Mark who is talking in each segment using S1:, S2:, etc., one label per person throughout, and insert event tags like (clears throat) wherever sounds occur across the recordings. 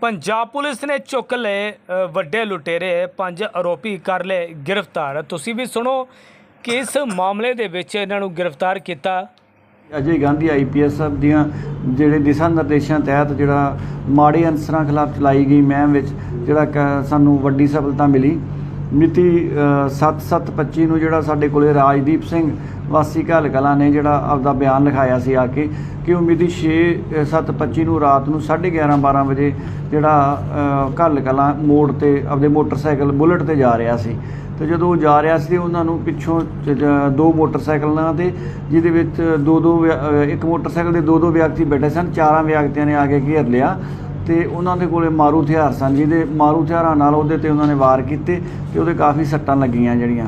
S1: Punjab police ਨੇ ਚੁੱਕ ਲਏ ਵੱਡੇ ਲੁਟੇਰੇ, ਪੰਜ ਆਰੋਪੀ ਕਰ ਲਏ ਗ੍ਰਿਫਤਾਰ। ਤੁਸੀਂ ਵੀ ਸੁਣੋ ਕਿਸ ਮਾਮਲੇ ਦੇ ਵਿੱਚ ਇਹਨਾਂ ਨੂੰ ਗ੍ਰਿਫਤਾਰ ਕੀਤਾ।
S2: ਅਜੇ ਗਾਂਧੀ ਆਈਪੀਐਸ ਸਾਹਿਬ ਦੀਆਂ ਜਿਹੜੇ ਦਿਸ਼ਾ ਨਿਰਦੇਸ਼ਾਂ ਤਹਿਤ ਜਿਹੜਾ ਮਾੜੇ ਅਨਸਰਾਂ ਖਿਲਾਫ ਚਲਾਈ ਗਈ ਮਹਿਮ ਵਿੱਚ ਜਿਹੜਾ ਕ- ਸਾਨੂੰ ਵੱਡੀ ਸਫਲਤਾ ਮਿਲੀ। ਮਿਤੀ 7/7/25 ਨੂੰ ਜਿਹੜਾ ਸਾਡੇ ਕੋਲੇ ਰਾਜਦੀਪ ਸਿੰਘ ਵਾਸੀ ਘਲ ਕਲਾਂ ਨੇ ਜਿਹੜਾ ਆਪਦਾ ਬਿਆਨ ਲਿਖਾਇਆ ਸੀ ਆ ਕੇ ਕਿ ਉਹ ਮਿਤੀ 6/7/25 ਨੂੰ ਰਾਤ ਨੂੰ 11:30 12 ਵਜੇ ਜਿਹੜਾ ਅ, ਘਲ ਕਲਾਂ ਮੋੜ ਤੇ ਆਪਦੇ ਮੋਟਰਸਾਈਕਲ ਬੁਲਟ ਤੇ ਜਾ ਰਿਹਾ ਸੀ। ਤੇ ਜਦੋਂ ਉਹ ਜਾ ਰਿਹਾ ਸੀ ਉਹਨਾਂ ਨੂੰ ਪਿੱਛੋਂ ਦੋ ਮੋਟਰਸਾਈਕਲਾਂ ਤੇ ਜਿਹਦੇ ਵਿੱਚ ਦੋ ਦੋ ਵਿਅ- ਇੱਕ ਮੋਟਰਸਾਈਕਲ ਦੇ ਦੋ ਦੋ ਵਿਅਕਤੀ ਬੈਠੇ ਸਨ ਚਾਰਾਂ ਵਿਅਕਤੀਆਂ ਨੇ ਆ ਕੇ ਘੇਰ ਲਿਆ। ਤੇ ਉਹਨਾਂ ਦੇ ਕੋਲੇ ਮਾਰੂ ਹਥਿਆਰ ਸਨ, ਜਿਹਦੇ ਮਾਰੂ ਹਥਿਆਰਾਂ ਨਾਲ ਉਹਦੇ ਤੇ ਉਹਨਾਂ ਨੇ ਵਾਰ ਕੀਤੇ ਤੇ ਉਹਦੇ ਕਾਫੀ ਸੱਟਾਂ ਲੱਗੀਆਂ ਜਿਹੜੀਆਂ।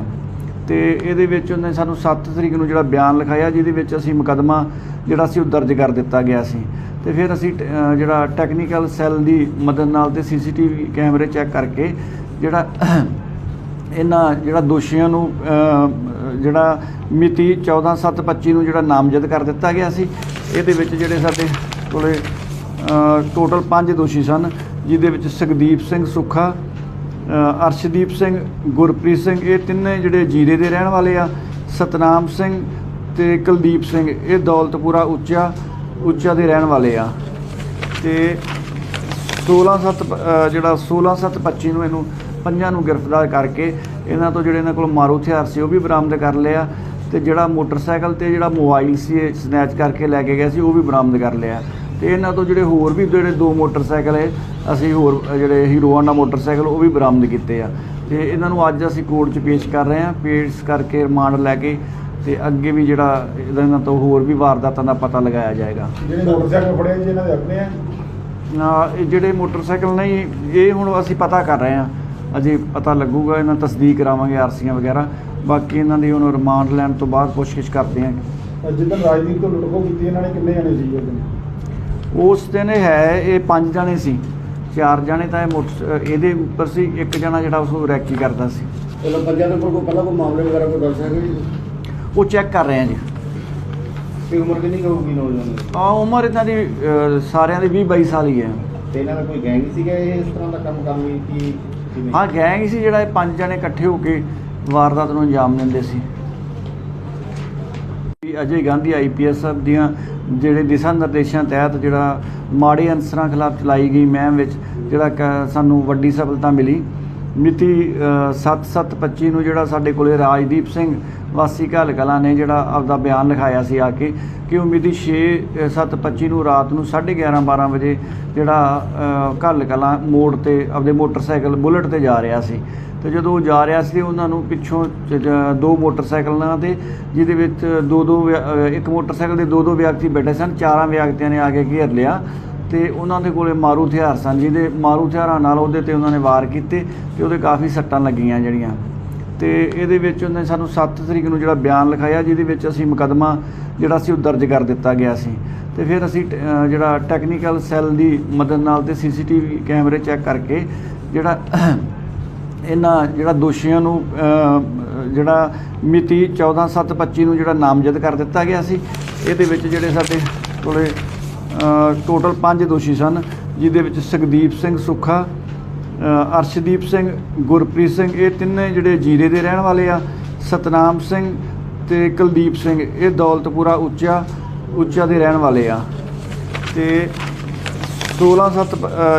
S2: ਤੇ ਇਹਦੇ ਵਿੱਚ ਉਹਨੇ ਸਾਨੂੰ 7 ਤਰੀਕ ਨੂੰ ਜਿਹੜਾ ਬਿਆਨ ਲਿਖਾਇਆ, ਜਿਹਦੇ ਵਿੱਚ ਅਸੀਂ ਮੁਕੱਦਮਾ ਜਿਹੜਾ ਸੀ ਉਹ ਦਰਜ ਕਰ ਦਿੱਤਾ ਗਿਆ ਸੀ। ਤੇ ਫਿਰ ਅਸੀਂ ਟ- ਜਿਹੜਾ ਟੈਕਨੀਕਲ ਸੈੱਲ ਦੀ ਮਦਦ ਨਾਲ ਤੇ ਸੀਸੀਟੀਵੀ ਕੈਮਰੇ ਚੈੱਕ ਕਰਕੇ ਜਿਹੜਾ (clears throat) ਇਹਨਾਂ ਜਿਹੜਾ ਦੋਸ਼ੀਆਂ ਨੂੰ ਜਿਹੜਾ ਮਿਤੀ 14/7/25 ਨੂੰ ਜਿਹੜਾ ਨਾਮਜ਼ਦ ਕਰ ਦਿੱਤਾ ਗਿਆ ਸੀ, ਇਹਦੇ ਵਿੱਚ ਜਿਹੜੇ ਸਾਡੇ ਕੋਲੇ ਟੋਟਲ 5 ਦੋਸ਼ੀ ਸਨ, ਜਿਹਦੇ ਵਿੱਚ ਸੁਖਦੀਪ ਸਿੰਘ ਸੁੱਖਾ ਅਰਸ਼ਦੀਪ ਸਿੰਘ, ਗੁਰਪ੍ਰੀਤ ਸਿੰਘ, ਇਹ ਤਿੰਨੇ ਜਿਹੜੇ ਜੀਰੇ ਦੇ ਰਹਿਣ ਵਾਲੇ ਆ, ਸਤਨਾਮ ਸਿੰਘ ਤੇ ਕੁਲਦੀਪ ਸਿੰਘ, ਇਹ ਦੌਲਤਪੁਰਾ ਉੱਚਾ ਉੱਚਾ ਦੇ ਰਹਿਣ ਵਾਲੇ ਆ। ਤੇ 16 7 ਜਿਹੜਾ 16 7 25 ਨੂੰ ਇਹਨੂੰ ਪੰਜਾਂ ਨੂੰ ਗ੍ਰਿਫਤਾਰ ਕਰਕੇ ਇਹਨਾਂ ਤੋਂ ਜਿਹੜੇ ਇਹਨਾਂ ਕੋਲ ਮਾਰੂ ਹਥਿਆਰ ਸੀ ਉਹ ਵੀ ਬਰਾਮਦ ਕਰ ਲਿਆ ਤੇ ਜਿਹੜਾ ਮੋਟਰਸਾਈਕਲ ਤੇ ਜਿਹੜਾ ਮੋਬਾਈਲ ਸੀ ਇਹ ਸਨੈਚ ਕਰਕੇ ਲੈ ਕੇ ਗਿਆ ਸੀ, ਉਹ ਵੀ ਬਰਾਮਦ ਕਰ ਲਿਆ। ਤੇ ਇਹਨਾਂ ਤੋਂ ਜਿਹੜੇ ਹੋਰ ਵੀ ਜਿਹੜੇ ਦੋ ਮੋਟਰਸਾਈਕਲ ਹੈ ਅਸੀਂ ਹੋਰ ਜਿਹੜੇ ਹੀਰੋ ਹੋਂਡਾ ਮੋਟਰਸਾਈਕਲ ਉਹ ਵੀ ਬਰਾਮਦ ਕੀਤੇ ਆ। ਤੇ ਇਹਨਾਂ ਨੂੰ ਅੱਜ ਅਸੀਂ ਕੋਰਟ 'ਚ ਪੇਸ਼ ਕਰ ਰਹੇ ਹਾਂ ਪੇਸ਼ ਕਰਕੇ ਰਿਮਾਂਡ ਲੈ ਕੇ ਤੇ ਅੱਗੇ ਵੀ ਜਿਹੜਾ ਇਹਨਾਂ ਤੋਂ ਹੋਰ ਵੀ ਵਾਰਦਾਤਾਂ ਦਾ ਪਤਾ ਲਗਾਇਆ ਜਾਏਗਾ।
S3: ਜਿਹੜੇ ਮੋਟਰਸਾਈਕਲ ਫੜੇ ਜੀ ਇਹਨਾਂ ਦੇ ਆਪਣੇ ਆ?
S2: ਨਾ ਇਹ ਜਿਹੜੇ ਮੋਟਰਸਾਈਕਲ ਨਹੀਂ ਇਹ ਹੁਣ ਅਸੀਂ ਪਤਾ ਕਰ ਰਹੇ ਹਾਂ। ਅਜੇ ਪਤਾ ਲੱਗੂਗਾ ਇਹਨਾਂ ਤਸਦੀਕ ਕਰਾਵਾਂਗੇ ਆਰਸੀਆਂ ਵਗੈਰਾ। ਬਾਕੀ ਇਹਨਾਂ ਦੀ ਹੁਣ ਰਿਮਾਂਡ ਲੈਣ ਤੋਂ ਬਾਅਦ ਪੁੱਛਗਿੱਛ ਕਰਦੇ ਹਾਂ।
S3: ਰਾਜਦੀਪ ਤੋਂ ਲੁੱਟਖੋ ਕੀਤੀ ਇਹਨਾਂ ਨੇ ਕਿੰਨੇ ਜਣੇ ਸੀ ਉਸ ਦਿਨ
S2: ਉਸ ਦਿਨ ਹੈ ਇਹ ਪੰਜ ਜਣੇ ਸੀ। ਚਾਰ ਜਣੇ ਤਾਂ ਇਹ ਮੋਟਰ ਇਹਦੇ ਉੱਪਰ ਸੀ ਇੱਕ ਜਣਾ ਜਿਹੜਾ ਉਸ ਨੂੰ ਰੈਕੀ ਕਰਦਾ ਸੀ।
S3: ਚਲੋ ਪੰਜਾਂ ਦੇ ਉੱਪਰ ਕੋਈ ਪਹਿਲਾਂ ਕੋਈ ਮਾਮਲੇ ਵਗੈਰਾ ਕੋਈ ਦਰਜ ਹੈਗੇ ਜੀ?
S2: ਉਹ ਚੈੱਕ ਕਰ ਰਹੇ ਹਾਂ ਜੀ।
S3: ਤੇ ਉਮਰ ਕਿੰਨੀ ਕੁ ਹੋਊਗੀ ਨੌਜਵਾਨ ਦੀ?
S2: ਆ ਉਮਰ ਇਹਨਾਂ ਦੀ ਅ, ਸਾਰਿਆਂ ਦੀ 20 22 ਸਾਲ ਹੀ ਹੈ।
S3: ਤੇ ਇਹਨਾਂ ਦਾ ਕੋਈ ਗੈਂਗ ਸੀਗਾ ਇਹ ਇਸ ਤਰ੍ਹਾਂ ਦਾ ਕੰਮ ਕਰਨ ਲਈ ਕੀ ਕਿਵੇਂ?
S2: ਹਾਂ ਗੈਂਗ ਸੀ ਜਿਹੜਾ ਇਹ ਪੰਜ ਜਣੇ ਇਕੱਠੇ ਹੋ ਕੇ ਵਾਰਦਾਤ ਨੂੰ ਅੰਜਾਮ ਦਿੰਦੇ ਸੀ। ਅਜੇ ਗਾਂਧੀ ਆਈਪੀਐਸ ਸਾਹਿਬ ਦੀਆਂ ਜਿਹੜੇ ਦਿਸ਼ਾ ਨਿਰਦੇਸ਼ਾਂ ਤਹਿਤ ਜਿਹੜਾ ਮਾੜੇ ਅਨਸਰਾਂ ਖਿਲਾਫ ਚਲਾਈ ਗਈ ਮਹਿਮ ਵਿੱਚ ਜਿਹੜਾ ਕ- ਸਾਨੂੰ ਵੱਡੀ ਸਫਲਤਾ ਮਿਲੀ। ਮਿਤੀ 7/7/25 ਨੂੰ ਜਿਹੜਾ ਸਾਡੇ ਕੋਲੇ ਰਾਜਦੀਪ ਸਿੰਘ ਵਾਸੀ ਘਲ ਕਲਾਂ ਨੇ ਜਿਹੜਾ ਆਪਦਾ ਬਿਆਨ ਲਿਖਾਇਆ ਸੀ ਆ ਕੇ ਕਿ ਉਹ ਮਿਤੀ 6/7/25 ਨੂੰ ਰਾਤ ਨੂੰ 11:30 12 ਵਜੇ ਜਿਹੜਾ ਅ, ਘਲ ਕਲਾਂ ਮੋੜ ਤੇ ਆਪਦੇ ਮੋਟਰਸਾਈਕਲ ਬੁਲਟ ਤੇ ਜਾ ਰਿਹਾ ਸੀ। ਤੇ ਜਦੋਂ ਉਹ ਜਾ ਰਿਹਾ ਸੀ ਉਹਨਾਂ ਨੂੰ ਪਿੱਛੋਂ ਦੋ ਮੋਟਰਸਾਈਕਲਾਂ ਤੇ ਜਿਹਦੇ ਵਿੱਚ ਦੋ ਦੋ ਵਿਅ- ਇੱਕ ਮੋਟਰਸਾਈਕਲ ਦੇ ਦੋ ਦੋ ਵਿਅਕਤੀ ਬੈਠੇ ਸਨ ਚਾਰਾਂ ਵਿਅਕਤੀਆਂ ਨੇ ਆ ਕੇ ਘੇਰ ਲਿਆ ਤੇ ਉਹਨਾਂ ਦੇ ਕੋਲੇ ਮਾਰੂ ਹਥਿਆਰ ਸਨ ਜਿਹਦੇ ਮਾਰੂ ਹਥਿਆਰਾਂ ਨਾਲ ਉਹਦੇ ਤੇ ਉਹਨਾਂ ਨੇ ਵਾਰ ਕੀਤੇ ਤੇ ਉਹਦੇ ਕਾਫੀ ਸੱਟਾਂ ਲੱਗੀਆਂ ਜਿਹੜੀਆਂ। ਤੇ ਇਹਦੇ ਵਿੱਚ ਉਹਨੇ ਸਾਨੂੰ 7 ਤਰੀਕ ਨੂੰ ਜਿਹੜਾ ਬਿਆਨ ਲਿਖਾਇਆ, ਜਿਹਦੇ ਵਿੱਚ ਅਸੀਂ ਮੁਕੱਦਮਾ ਜਿਹੜਾ ਸੀ ਉਹ ਦਰਜ ਕਰ ਦਿੱਤਾ ਗਿਆ ਸੀ। ਤੇ ਫਿਰ ਅਸੀਂ ਟ- ਜਿਹੜਾ ਟੈਕਨੀਕਲ ਸੈੱਲ ਦੀ ਮਦਦ ਨਾਲ ਤੇ ਸੀਸੀਟੀਵੀ ਕੈਮਰੇ ਚੈੱਕ ਕਰਕੇ ਜਿਹੜਾ (clears throat) ਇਹਨਾਂ ਜਿਹੜਾ ਦੋਸ਼ੀਆਂ ਨੂੰ ਜਿਹੜਾ ਮਿਤੀ 14/7/25 ਨੂੰ ਜਿਹੜਾ ਨਾਮਜ਼ਦ ਕਰ ਦਿੱਤਾ ਗਿਆ ਸੀ, ਇਹਦੇ ਵਿੱਚ ਜਿਹੜੇ ਸਾਡੇ ਕੋਲੇ ਟੋਟਲ 5 ਦੋਸ਼ੀ ਸਨ, ਜਿਹਦੇ ਵਿੱਚ ਸੁਖਦੀਪ ਸਿੰਘ ਸੁੱਖਾ ਅਰਸ਼ਦੀਪ ਸਿੰਘ, ਗੁਰਪ੍ਰੀਤ ਸਿੰਘ, ਇਹ ਤਿੰਨੇ ਜਿਹੜੇ ਜੀਰੇ ਦੇ ਰਹਿਣ ਵਾਲੇ ਆ, ਸਤਨਾਮ ਸਿੰਘ ਤੇ ਕੁਲਦੀਪ ਸਿੰਘ, ਇਹ ਦੌਲਤਪੁਰਾ ਉੱਚਾ ਉੱਚਾ ਦੇ ਰਹਿਣ ਵਾਲੇ ਆ। ਤੇ 16 7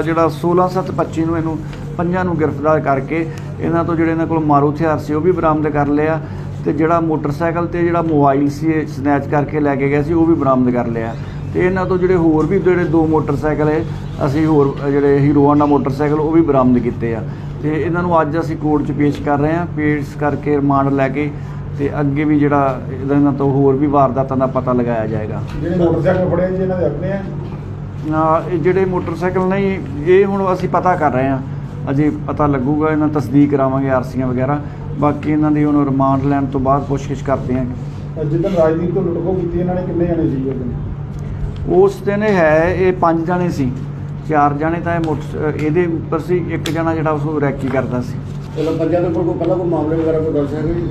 S2: ਜਿਹੜਾ 16 7 25 ਨੂੰ ਇਹਨੂੰ ਪੰਜਾਂ ਨੂੰ ਗ੍ਰਿਫਤਾਰ ਕਰਕੇ ਇਹਨਾਂ ਤੋਂ ਜਿਹੜੇ ਇਹਨਾਂ ਕੋਲ ਮਾਰੂ ਹਥਿਆਰ ਸੀ ਉਹ ਵੀ ਬਰਾਮਦ ਕਰ ਲਿਆ ਤੇ ਜਿਹੜਾ ਮੋਟਰਸਾਈਕਲ ਤੇ ਜਿਹੜਾ ਮੋਬਾਈਲ ਸੀ ਇਹ ਸਨੈਚ ਕਰਕੇ ਲੈ ਕੇ ਗਿਆ ਸੀ ਉਹ ਵੀ ਬਰਾਮਦ ਕਰ ਲਿਆ। ਤੇ ਇਹਨਾਂ ਤੋਂ ਜਿਹੜੇ ਹੋਰ ਵੀ ਜਿਹੜੇ ਦੋ ਮੋਟਰਸਾਈਕਲ ਹੈ ਅਸੀਂ ਹੋਰ ਜਿਹੜੇ ਹੀਰੋ ਹੋਂਡਾ ਮੋਟਰਸਾਈਕਲ ਉਹ ਵੀ ਬਰਾਮਦ ਕੀਤੇ ਆ। ਤੇ ਇਹਨਾਂ ਨੂੰ ਅੱਜ ਅਸੀਂ ਕੋਰਟ 'ਚ ਪੇਸ਼ ਕਰ ਰਹੇ ਹਾਂ। ਪੇਸ਼ ਕਰਕੇ ਰਿਮਾਂਡ ਲੈ ਕੇ ਤੇ ਅੱਗੇ ਵੀ ਜਿਹੜਾ ਇਹਨਾਂ ਤੋਂ ਹੋਰ ਵੀ ਵਾਰਦਾਤਾਂ ਦਾ ਪਤਾ ਲਗਾਇਆ ਜਾਏਗਾ।
S3: ਜਿਹੜੇ ਮੋਟਰਸਾਈਕਲ ਫੜੇ ਜੀ ਇਹਨਾਂ ਦੇ ਆਪਣੇ ਆ?
S2: ਨਾ ਇਹ ਜਿਹੜੇ ਮੋਟਰਸਾਈਕਲ ਨਹੀਂ ਇਹ ਹੁਣ ਅਸੀਂ ਪਤਾ ਕਰ ਰਹੇ ਹਾਂ। ਅਜੇ ਪਤਾ ਲੱਗੂਗਾ ਇਹਨਾਂ ਤਸਦੀਕ ਕਰਾਵਾਂਗੇ ਆਰਸੀਆਂ ਵਗੈਰਾ। ਬਾਕੀ ਇਹਨਾਂ ਦੀ ਹੁਣ ਰਿਮਾਂਡ ਲੈਣ ਤੋਂ ਬਾਅਦ ਪੁੱਛਗਿੱਛ ਕਰਦੇ ਹਾਂ।
S3: ਤਾਂ ਜਿੱਦਣ ਰਾਜਦੀਪ ਤੋਂ ਲੁੱਟਖੋ ਕੀਤੀ ਇਹਨਾਂ ਨੇ ਕਿੰਨੇ ਜਣੇ ਸੀ ਉਸ ਦਿਨ
S2: ਉਸ ਦਿਨ ਹੈ ਇਹ ਪੰਜ ਜਣੇ ਸੀ। ਚਾਰ ਜਣੇ ਤਾਂ ਇਹ ਮੋਟਰ ਇਹਦੇ ਉੱਪਰ ਸੀ ਇੱਕ ਜਣਾ ਜਿਹੜਾ ਉਸ ਨੂੰ ਰੈਕੀ ਕਰਦਾ ਸੀ।
S3: ਚਲੋ ਪੰਜਾਂ ਦੇ ਉੱਪਰ ਕੋਈ ਪਹਿਲਾਂ ਕੋਈ ਮਾਮਲੇ ਵਗੈਰਾ ਕੋਈ ਦਰਜ ਹੈਗੇ ਜੀ?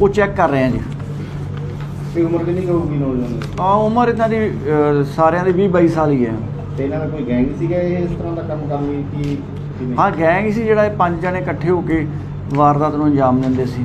S2: ਉਹ ਚੈੱਕ ਕਰ ਰਹੇ ਹਾਂ ਜੀ।
S3: ਉਮਰ ਕਿੰਨੀ ਕੁ ਹੋਊਗੀ ਨੌਜਵਾਨ ਦੀ?
S2: ਆ ਉਮਰ ਇਹਨਾਂ ਦੀ ਸਾਰਿਆਂ ਦੀ 20 22 ਸਾਲ ਹੀ ਹੈ।
S3: ਤੇ ਇਹਨਾਂ ਦਾ ਕੋਈ ਗੈਂਗ ਸੀਗਾ ਇਹ ਇਸ ਤਰ੍ਹਾਂ ਦਾ ਕੰਮ ਕਰਨ ਲਈ ਕਿ?
S2: ਹਾਂ ਗੈਂਗ ਸੀ ਜਿਹੜਾ ਇਹ ਪੰਜ ਜਣੇ ਇਕੱਠੇ ਹੋ ਕੇ ਵਾਰਦਾਤ ਨੂੰ ਅੰਜਾਮ ਦਿੰਦੇ ਸੀ।